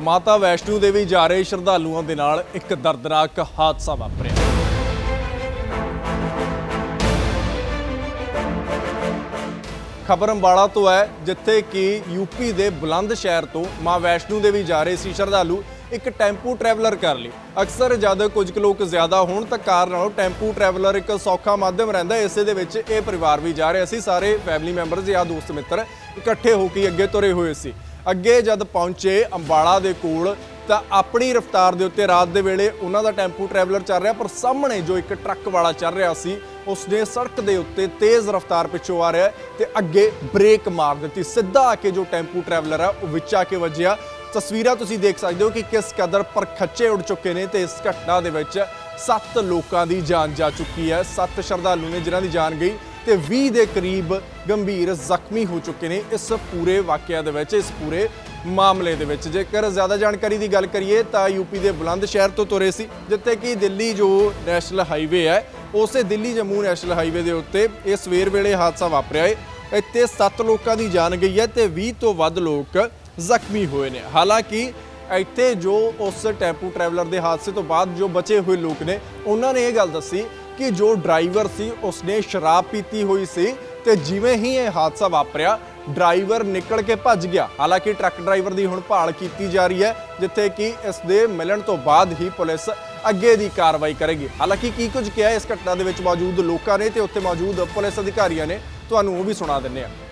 ਮਾਤਾ ਵੈਸ਼ਨੂ ਦੇਵੀ ਜਾ ਰਹੇ ਸ਼ਰਧਾਲੂਆਂ ਦੇ ਨਾਲ ਇੱਕ ਦਰਦਨਾਕ ਹਾਦਸਾ ਵਾਪਰਿਆ। ਖਬਰ ਅੰਬਾਲਾ ਤੋਂ ਹੈ, ਜਿੱਥੇ ਕਿ ਯੂਪੀ ਦੇ ਬੁਲੰਦ ਸ਼ਹਿਰ ਤੋਂ ਮਾਂ ਵੈਸ਼ਨੂ ਦੇਵੀ ਜਾ ਰਹੇ ਸੀ ਸ਼ਰਧਾਲੂ ਇੱਕ ਟੈਂਪੂ ਟਰੈਵਲਰ ਕਰ ਲਈ ਅਕਸਰ ਜਦ ਕੁਝ ਕੁ ਲੋਕ ਜ਼ਿਆਦਾ ਹੋਣ ਤਾਂ ਕਾਰ ਨਾਲੋਂ ਟੈਂਪੂ ਟਰੈਵਲਰ ਇੱਕ ਸੌਖਾ ਮਾਧਿਅਮ ਰਹਿੰਦਾ, ਇਸੇ ਦੇ ਵਿੱਚ ਇਹ ਪਰਿਵਾਰ ਵੀ ਜਾ ਰਿਹਾ ਸੀ। ਸਾਰੇ ਫੈਮਿਲੀ ਮੈਂਬਰਸ ਜਾਂ ਦੋਸਤ ਮਿੱਤਰ ਇਕੱਠੇ ਹੋ ਕੇ ਅੱਗੇ ਤੁਰੇ ਹੋਏ ਸੀ। ਅੱਗੇ ਜਦ ਪਹੁੰਚੇ ਅੰਬਾਲਾ ਦੇ ਕੋਲ ਤਾਂ ਆਪਣੀ ਰਫ਼ਤਾਰ ਦੇ ਉੱਤੇ ਰਾਤ ਦੇ ਵੇਲੇ ਉਹਨਾਂ ਦਾ ਟੈਂਪੂ ਟਰੈਵਲਰ ਚੱਲ ਰਿਹਾ, ਪਰ ਸਾਹਮਣੇ ਜੋ ਇੱਕ ਟਰੱਕ ਵਾਲਾ ਚੱਲ ਰਿਹਾ ਸੀ ਉਸਨੇ ਸੜਕ ਦੇ ਉੱਤੇ ਤੇਜ਼ ਰਫ਼ਤਾਰ ਪਿੱਛੋਂ ਆ ਰਿਹਾ ਹੈ ਤੇ ਅੱਗੇ ਬ੍ਰੇਕ ਮਾਰ ਦਿੱਤੀ। ਸਿੱਧਾ ਆ ਕੇ ਜੋ ਟੈਂਪੂ ਟਰੈਵਲਰ ਹੈ ਉਹ ਵਿੱਚ ਆ ਕੇ ਵੱਜਿਆ। ਤਸਵੀਰਾਂ ਤੁਸੀਂ ਦੇਖ ਸਕਦੇ ਹੋ ਕਿ ਕਿਸ ਕਦਰ ਪਰਖੱਚੇ ਉੱਡ ਚੁੱਕੇ ਨੇ ਤੇ ਇਸ ਘਟਨਾ ਦੇ ਵਿੱਚ ਸੱਤ ਲੋਕਾਂ ਦੀ ਜਾਨ ਜਾ ਚੁੱਕੀ ਹੈ। ਸੱਤ ਸ਼ਰਧਾਲੂ ਨੇ ਜਿਨ੍ਹਾਂ ਦੀ ਜਾਨ ਗਈ। ਤੇ 20 ਦੇ ਕਰੀਬ ਗੰਭੀਰ ਜ਼ਖਮੀ ਹੋ ਚੁੱਕੇ ਨੇ ਇਸ ਪੂਰੇ ਵਾਕਿਆ ਦੇ ਵਿੱਚ, ਇਸ ਪੂਰੇ ਮਾਮਲੇ ਦੇ ਵਿੱਚ। ਜੇਕਰ ਜ਼ਿਆਦਾ ਜਾਣਕਾਰੀ ਦੀ ਗੱਲ ਕਰੀਏ ਤਾਂ ਯੂਪੀ ਦੇ ਬੁਲੰਦ ਸ਼ਹਿਰ ਤੋਂ ਤੁਰੇ ਸੀ, ਜਿੱਥੇ ਕਿ ਦਿੱਲੀ ਜੋ ਨੈਸ਼ਨਲ ਹਾਈਵੇ ਹੈ, ਉਸੇ ਦਿੱਲੀ ਜੰਮੂ ਨੈਸ਼ਨਲ ਹਾਈਵੇ ਦੇ ਉੱਤੇ ਇਹ ਸਵੇਰ ਵੇਲੇ ਹਾਦਸਾ ਵਾਪਰਿਆ ਹੈ। ਇੱਥੇ 7 ਲੋਕਾਂ ਦੀ ਜਾਨ ਗਈ ਹੈ ਤੇ 20 ਤੋਂ ਵੱਧ ਲੋਕ ਜ਼ਖਮੀ ਹੋਏ ਨੇ। ਹਾਲਾਂਕਿ ਇੱਥੇ ਜੋ ਉਸ ਟੈਂਪੂ ਟਰੈਵਲਰ ਦੇ ਹਾਦਸੇ ਤੋਂ ਬਾਅਦ ਜੋ ਬਚੇ ਹੋਏ ਲੋਕ ਨੇ, ਉਹਨਾਂ ਨੇ ਇਹ ਗੱਲ ਦੱਸੀ ਕਿ ਜੋ ਡਰਾਈਵਰ ਸੀ, ਉਸਨੇ ਸ਼ਰਾਬ ਪੀਤੀ ਹੋਈ ਸੀ ਤੇ ਜਿਵੇਂ ਹੀ ਇਹ ਹਾਦਸਾ ਵਾਪਰਿਆ, ਡਰਾਈਵਰ ਨਿਕਲ ਕੇ ਭੱਜ ਗਿਆ। ਹਾਲਾਂਕਿ ਟਰੱਕ ਡਰਾਈਵਰ ਦੀ ਹੁਣ ਭਾਲ ਕੀਤੀ ਜਾ ਰਹੀ ਹੈ, ਜਿੱਥੇ ਕਿ ਇਸ ਦੇ ਮਿਲਣ ਤੋਂ ਬਾਅਦ ਹੀ ਪੁਲਿਸ ਅੱਗੇ ਦੀ ਕਾਰਵਾਈ ਕਰੇਗੀ। ਹਾਲਾਂਕਿ ਕੀ ਕੁਝ ਕਿਹਾ ਇਸ ਘਟਨਾ ਦੇ ਵਿੱਚ ਮੌਜੂਦ ਲੋਕਾਂ ਨੇ ਤੇ ਉੱਥੇ ਮੌਜੂਦ ਪੁਲਿਸ ਅਧਿਕਾਰੀਆਂ ਨੇ, ਤੁਹਾਨੂੰ ਉਹ ਵੀ ਸੁਣਾ ਦਿੰਨੇ ਆ